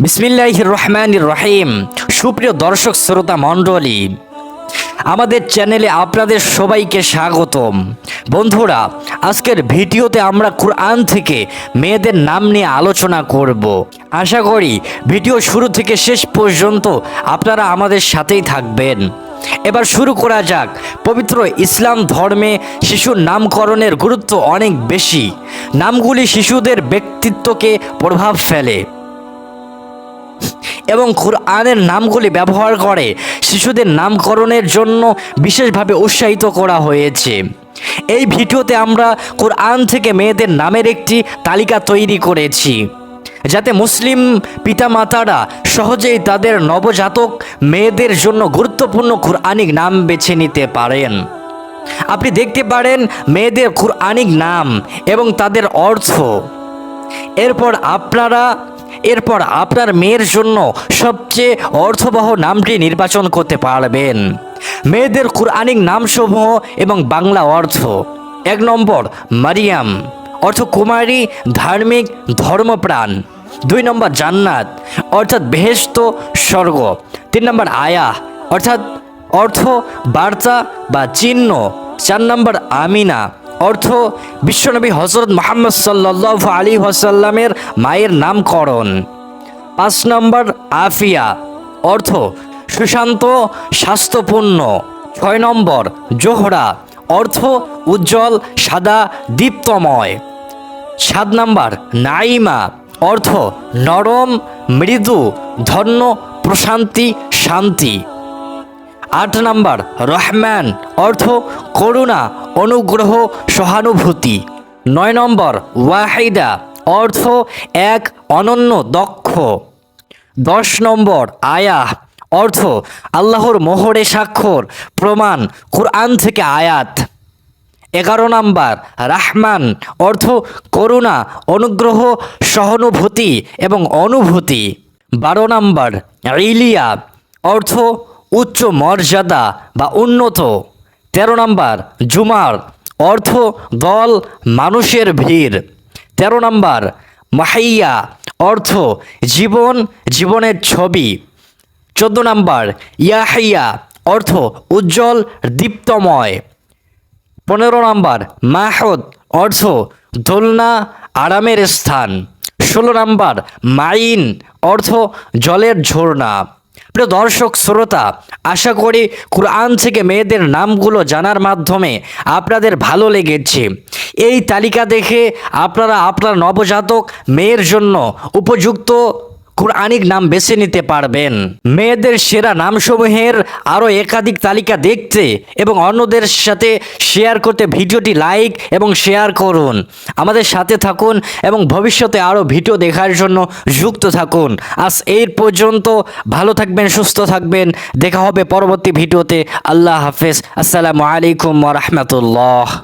বিসমিল্লাহ রহমান রহিম। সুপ্রিয় দর্শক, শ্রোতা মণ্ডলী, আমাদের চ্যানেলে আপনাদের সবাইকে স্বাগতম। বন্ধুরা, আজকের ভিডিওতে আমরা কোরআন থেকে মেয়েদের নাম নিয়ে আলোচনা করব। আশা করি ভিডিও শুরু থেকে শেষ পর্যন্ত আপনারা আমাদের সাথেই থাকবেন। এবার শুরু করা যাক। পবিত্র ইসলাম ধর্মে শিশুর নামকরণের গুরুত্ব অনেক বেশি। নামগুলি শিশুদের ব্যক্তিত্বকে প্রভাব ফেলে। এবং কোরআনের নামগুলি ব্যবহার করে শিশুদের নামকরণের জন্য বিশেষভাবে উৎসাহিত করা হয়েছে। এই ভিডিওতে আমরা কোরআন থেকে মেয়েদের নামের একটি তালিকা তৈরি করেছি, যাতে মুসলিম পিতামাতারা সহজেই তাদের নবজাতক মেয়েদের জন্য গুরুত্বপূর্ণ কোরআনিক নাম বেছে নিতে পারেন। আপনি দেখতে পারেন মেয়েদের কোরআনিক নাম এবং তাদের অর্থ। এরপর আপনারা এরপর আপনার মেয়ের জন্য সবচেয়ে অর্থবহ নামটি নির্বাচন করতে পারবেন। মেয়েদের কুরআনিক নামসমূহ এবং বাংলা অর্থ। এক নম্বর, মারিয়াম, অর্থ কুমারী, ধার্মিক, ধর্মপ্রাণ। দুই নম্বর, জান্নাত, অর্থাৎ বেহেস্ত স্বর্গ। তিন নম্বর আয়া অর্থাৎ অর্থ বার্তা বা চিহ্ন। চার নম্বর, আমিনা অর্থ বিশ্বনবী হজরত মোহাম্মদ সাল্লাহ আলী ওয়াসাল্লামের মায়ের নামকরণ। পাঁচ নম্বর, আফিয়া। অর্থ সুশান্ত, স্বাস্থ্যপূর্ণ। ছয় নম্বর, জোহরা। অর্থ উজ্জ্বল, সাদা, দীপ্তময়। সাত নম্বর নাইমা অর্থ নরম, মৃদু, ধন্য, প্রশান্তি, শান্তি। আট নাম্বার, রহমান, অর্থ করুণা, অনুগ্রহ, সহানুভূতি। নয় নম্বর, ওয়াহিদা, অর্থ এক, অনন্য, দক্ষ। দশ নম্বর, আয়াহ, অর্থ আল্লাহর মোহরে স্বাক্ষর, প্রমাণ, কোরআন থেকে আয়াত। এগারো নাম্বার, রাহমান, অর্থ করুণা, অনুগ্রহ, সহানুভূতি এবং অনুভূতি। বারো নাম্বার, ইলিয়া, অর্থ উচ্চ মর্যাদা বা উন্নত। তেরো নাম্বার, জুমার, অর্থ, দল, মানুষের ভিড়। তেরো নাম্বার মাহাইয়া অর্থ, জীবন, জীবনের ছবি। চোদ্দ নাম্বার ইয়াহাইয়া অর্থ, উজ্জ্বল, দীপ্তময়। পনেরো নাম্বার, মাহদ, অর্থ, দোলনা, আরামের স্থান। ষোলো নাম্বার, মাইন, অর্থ, জলের ঝর্ণা। প্রিয় দর্শক, শ্রোতা, আশা করি কোরআন থেকে মেয়েদের নামগুলো জানার মাধ্যমে আপনাদের ভালো লেগেছে। এই তালিকা দেখে আপনারা আপনার নবজাতক মেয়ের জন্য উপযুক্ত কোরআনিক নাম বেছে নিতে পারবেন। মেয়েদের সেরা নামসমূহের আরও একাধিক তালিকা দেখতে এবং অন্যদের সাথে শেয়ার করতে ভিডিওটি লাইক এবং শেয়ার করুন। আমাদের সাথে থাকুন এবং ভবিষ্যতে আরও ভিডিও দেখার জন্য যুক্ত থাকুন। আজ এই পর্যন্ত, ভালো থাকবেন, সুস্থ থাকবেন। দেখা হবে পরবর্তী ভিডিওতে। আল্লাহ হাফেজ। আসসালামু আলাইকুম রহমতুল্লাহ।